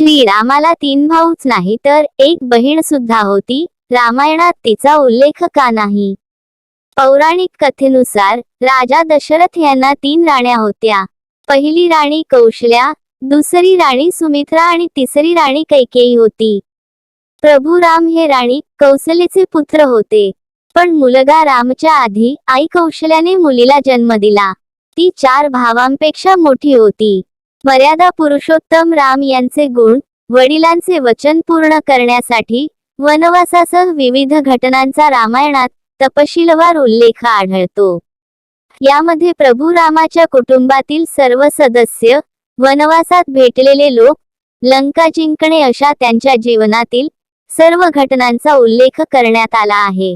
श्रीरामाला तीन भाऊच नाही तर एक बहीण सुद्धा होती. रामायणात तिचा उल्लेख का नाही? पौराणिक कथेनुसार राजा दशरथ यांना तीन राण्या होत्या. पहिली राणी कौशल्या दुसरी राणी सुमित्रा आणि तिसरी राणी कैकेयी होती. प्रभू राम हे राणी कौशलेचे पुत्र होते. पण मुलगा रामच्या आधी आई कौशल्याने मुलीला जन्म दिला. ती चार भावांपेक्षा मोठी होती. मर्यादा पुरुषोत्तम राम यांचे गुण वडिलांचे वचन पूर्ण करण्यासाठी वनवासासह विविध घटनांचा रामायणात तपशीलवार उल्लेख आढळतो. यामध्ये प्रभू रामाच्या कुटुंबातील सर्व सदस्य वनवासात भेटलेले लोक लंका जिंकणे अशा त्यांच्या जीवनातील सर्व घटनांचा उल्लेख करण्यात आला आहे.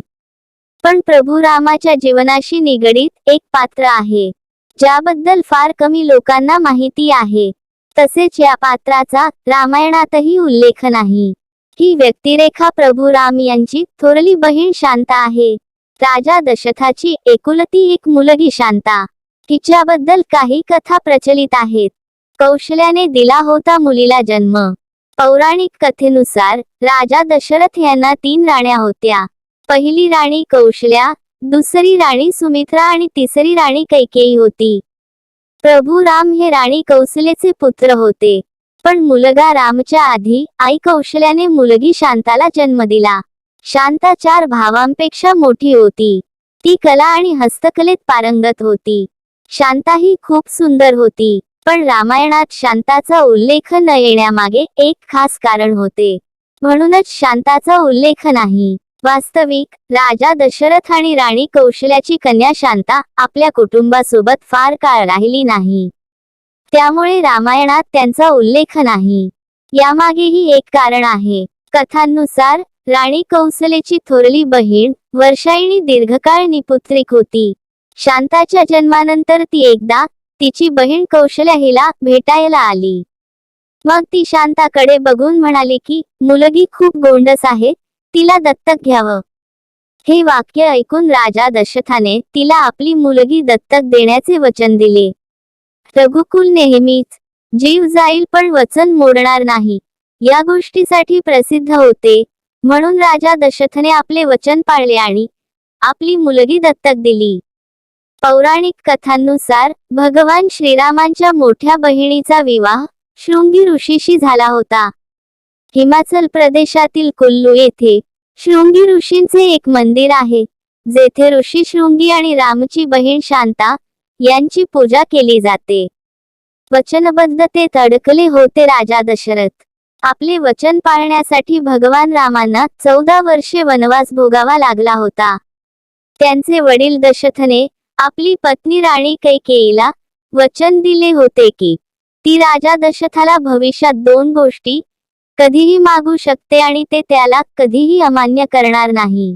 पण प्रभू रामाच्या जीवनाशी निगडीत एक पात्र आहे. ज्याबद्दल फार कमी लोकांना माहिती आहे. तसेच या पात्राचा रामायणातही उल्लेख नाही. ही व्यक्तिरेखा प्रभू राम यांची थोरली बहीण शांता आहे. राजा दशथाची एकुलती एक मुलगी शांता. तिच्याबद्दल काही कथा प्रचलित आहेत. कौशल्याने दिला होता मुलीला जन्म. पौराणिक कथेनुसार राजा दशरथ यांना तीन राण्या होत्या. पहिली राणी कौशल्या दुसरी राणी सुमित्रा आणि तिसरी राणी कैकेयी होती. प्रभू राम हे राणी कौशल्याचे पुत्र होते. पण मुलगा रामच्या आधी आई कौशल्याने मुलगी शांताला जन्म दिला. शांता चार भावांपेक्षा मोठी होती. ती कला आणि हस्तकलेत पारंगत होती. शांता ही खूप सुंदर होती. पण रामायणात शांताचा उल्लेख न येण्यामागे एक खास कारण होते. म्हणूनच शांताचा उल्लेख नाही. वास्तविक राजा दशरथ आणि राणी कौशल्याची कन्या शांता आपल्या कुटुंबासोबत फार काळ राहिली नाही. त्यामुळे रामायणात त्यांचा उल्लेख नाही. यामागेही एक कारण आहे. कथांनुसार राणी कौशलेची थोरली बहीण वर्षाईणी दीर्घकाळ निपुत्रिक होती. शांताच्या जन्मानंतर ती एकदा तिची बहीण कौशल्या हिला भेटायला आली. मग ती शांताकडे बघून म्हणाली की मुलगी खूप गोंडस आहे तिला दत्तक घ्यावं. हे वाक्य ऐकून राजा दशरथाने तिला आपली मुलगी दत्तक देण्याचे वचन दिले. रघुकुल नेहमीच जीव जाईल पण वचन मोडणार नाही. या गोष्टीसाठी प्रसिद्ध होते म्हणून राजा दशरथने आपले वचन पाळले आणि आपली मुलगी दत्तक दिली. पौराणिक कथांनुसार भगवान श्रीरामांच्या मोठ्या बहिणीचा विवाह शृंगी ऋषीशी झाला होता. हिमाचल प्रदेशातील कुल्लू येथे शृंगी ऋषींचे एक मंदिर आहे जेथे ऋषी शृंगी आणि रामची बहीण शांता यांची पूजा केली जाते. वचनबद्धतेत अडकले होते राजा दशरथ. आपले वचन पाळण्यासाठी भगवान रामांना चौदा वर्षे वनवास भोगावा लागला होता. त्यांचे वडील दशथने आपली पत्नी राणी कैकेईला वचन दिले होते की ती राजा दशरथाला भविष्यात दोन गोष्टी कधीही मागू शकते आणि ते त्याला कधीही अमान्य करणार नाही.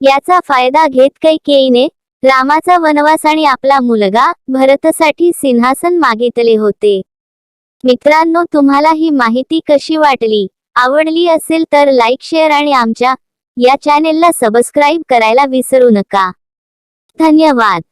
याचा फायदा घेत कैकेयीने रामाचा वनवास आणि आपला मुलगा भरतसाठी सिंहासन मागितले होते. मित्रांनो तुम्हाला ही माहिती कशी वाटली? आवडली असेल तर लाईक शेअर आणि आमच्या या चॅनेलला सबस्क्राईब करायला विसरू नका. धन्यवाद.